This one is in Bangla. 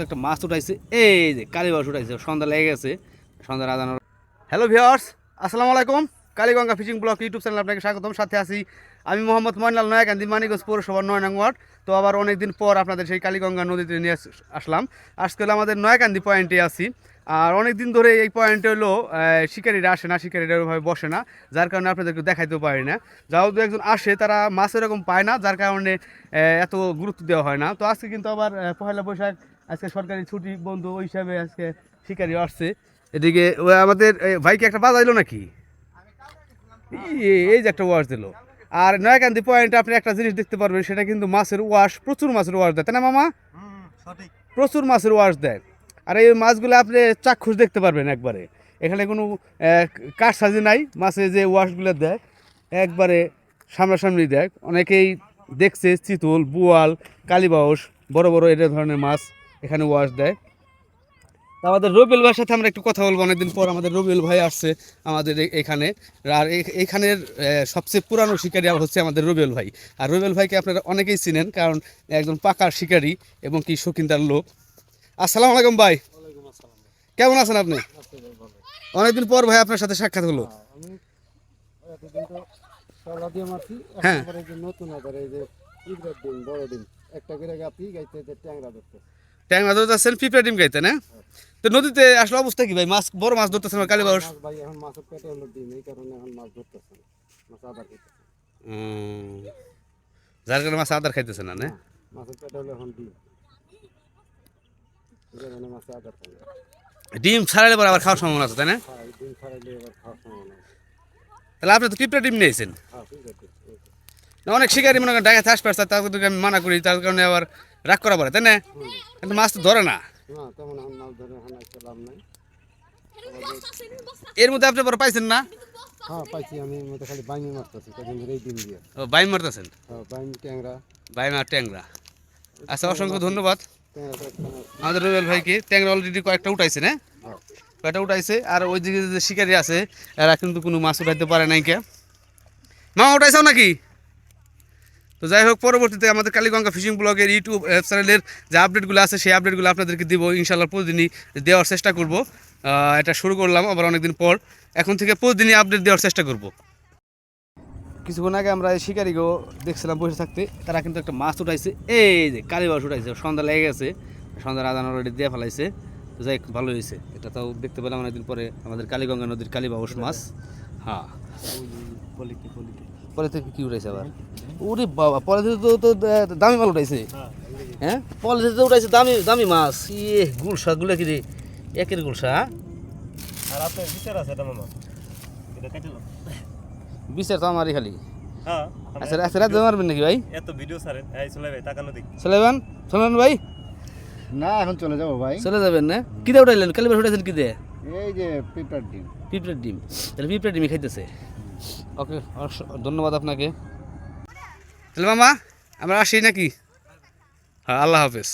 একটা মাছ উঠাইছে। এই যে কালীবাস উঠাইছে, সন্ধ্যা লেগে গেছে। সন্ধ্যা রাজানোর হ্যালো ভিওর্স আসসালামু আলাইকুম। Kaliganga fishing blog YouTube channel আপনাকে স্বাগতম। সাথে আছি আমি মোহাম্মদ ময়নাল নয়াকান্দি মানিগঞ্জ পৌরসভার নয় নং ওয়ার্ড। তো আবার অনেক দিন পর আপনাদের সেই কালীগঙ্গা নদীতে নিয়ে আসলাম। আজকে আমাদের নয়াকান্দি পয়েন্টে আছি। আর অনেক দিন ধরে এই পয়েন্টে হলো শিকারীরা আসে না, শিকারীরা ওইভাবে বসে না, যার কারণে আপনাদেরকে দেখাইতেও পারি না। যাও দু একজন আসে, তারা মাছ এরকম পায় না, যার কারণে এত গুরুত্ব দেওয়া হয় না। তো আজকে কিন্তু আবার পহেলা বৈশাখ আজকে সরকারি ছুটি বন্ধু ওই হিসাবে আজকে শিকারি আসছে। এদিকে ও আমাদের এ, ভাইকে একটা বাজাইলো নাকি? এই- এই যে একটা ওয়াশ দিল। আর নয়াকান্দি পয়েন্টে আপনি একটা জিনিস দেখতে পারবেন সেটা কিন্তু মাছের ওয়াশ প্রচুর মাছের ওয়াশ দেয় তাই না মামা? সঠিক। প্রচুর মাছের ওয়াশ দেয়। আর এই মাছগুলো আপনি চাক্ষুষ দেখতে পারবেন একবারে। এখানে কোনো কাঠ সাজি নাই মাছে যে ওয়াশগুলো দেয় একবারে সামনাসামনি দেয়। অনেকেই দেখছে চিতল বুয়াল কালীবাউস বড় বড় এটা ধরনের মাছ। এখানে ওয়াশ দেয়। তা আমাদের রবিউল ভাইয়ের সাথে আমরা একটু কথা বলব অনেকদিন পর আমাদের রবিউল ভাই আসছে আমাদের এখানে। আর এখানের সবচেয়ে পুরানো শিকারী হচ্ছে আমাদের রবিউল ভাই। আর রবিউল ভাইকে আপনারা অনেকেই চিনেন কারণ একজন পাকার শিকারী এবং কি শৌখিনদার লোক। আসসালামু আলাইকুম ভাই। কেমন আছেন আপনি? অনেকদিন পর ভাই আপনার সাথে সাক্ষাৎ হলো। মারছি হ্যাঁ। নতুন একটা করে গাইতে ট্যাংরা ধরতে। ট্যাংরা ধরতেছেন পিঁপড়া ডিম খাইতে না তো নদীতে আসলে অবস্থা কি ভাই? মাছ বড় মাছ ধরতেছেন কালী বাউস? মাছ ভাই এখন মাছের পেটে হলো ডিম এই কারণে এখন মাছ ধরতেছে না। মাছ আদার খাইতেছে যার কারণে মাছ আদার খাইতেছে না না? মাছের পেটে হলো এখন ডিম। মাছে না। ছাড়ালে পর আবার খাওয়ার সম্ভাবনা আছে তাই না? নাই তাহলে আপনি তো পিঁপড়া ডিম নিয়েছেন। হ্যাঁ। না, অনেক শিকারি মনে করেন ডাকে থাস পারছে তাদেরকে আমি মানা করি তার কারণে আবার রাগ করা পারে তাই না? কিন্তু মাছ তো ধরে না। এর মধ্যে আপনি বড় পাইছেন না? হ্যাঁ পাইছি আমি মতো খালি বাইমি মারতেছি কদিন ধরে এই দিয়ে। ও বাইম মারতেছেন? হ্যাঁ ট্যাংরা। বাইম আর ট্যাংরা। আচ্ছা অসংখ্য ধন্যবাদ। আমাদের রুবেল ভাইকে ট্যাংরা অলরেডি কয়েকটা উঠাইছে না? হ্যাঁ। কয়েকটা উঠাইছে আর ওই দিকে যে শিকারি আছে এরা কিন্তু কোনো মাছ উঠাইতে পারে নাই কে। মামা উঠাইছাও নাকি? তো যাই হোক, পরবর্তীতে আমাদের কালীগঙ্গা ফিশিং ব্লগের ইউটিউব চ্যানেলের যে আপডেটগুলো আছে, সেই আপডেটগুলো আপনাদেরকে দিব ইনশাল্লাহ প্রতিদিনই দেওয়ার চেষ্টা করব। এটা শুরু করলাম আবার অনেকদিন পর। এখন থেকে প্রতিদিনই আপডেট দেওয়ার চেষ্টা করব। কিছুক্ষণ আগে আমরা শিকারিকেও দেখছিলাম বসে থাকতে, তারা কিন্তু একটা মাছ উঠাইছে। এই যে কালীবাস উঠাইছে, সন্ধ্যা লেগে গেছে, সন্ধ্যা রাজান অলরেডি দিয়ে ফেলাইছে। যাই ভালো হয়েছে। এটা তাও দেখতে পেলাম অনেকদিন পরে আমাদের কালীগঙ্গা নদীর কালীবাউস মাছ। হ্যাঁ। থেকে কি উঠাইছে আবার? ওরে বাবা পরে থেকে তো তো দামি মাল উঠাইছে হ্যাঁ পরে থেকে তো উঠাইছে দামি দামি মাছ। ইয়ে গুলশা গুলা কি রে? একের গুলশা হ্যাঁ? আর আপনার বিচার আছে এটা মামা। বিচার তো আমারই খালি। হ্যাঁ আচ্ছা আচ্ছা রাত মারবেন নাকি ভাই? এত ভিডিও ছাড়েন এই চলে ভাই তাকানো দিক চলেবেন চলেন ভাই? না এখন চলে যাব ভাই। চলে যাবেন না? কি দিয়ে উঠাইলেন কালীবাস উঠাইছেন কি দিয়ে এই যে পিঁপড়ার ডিম। পিঁপড়ের ডিম। তাহলে পিঁপড়ের ডিমই খাইতেছে। ওকে ধন্যবাদ আপনাকে। তাহলে মামা আমরা আসি নাকি? হ্যাঁ আল্লাহ হাফেজ।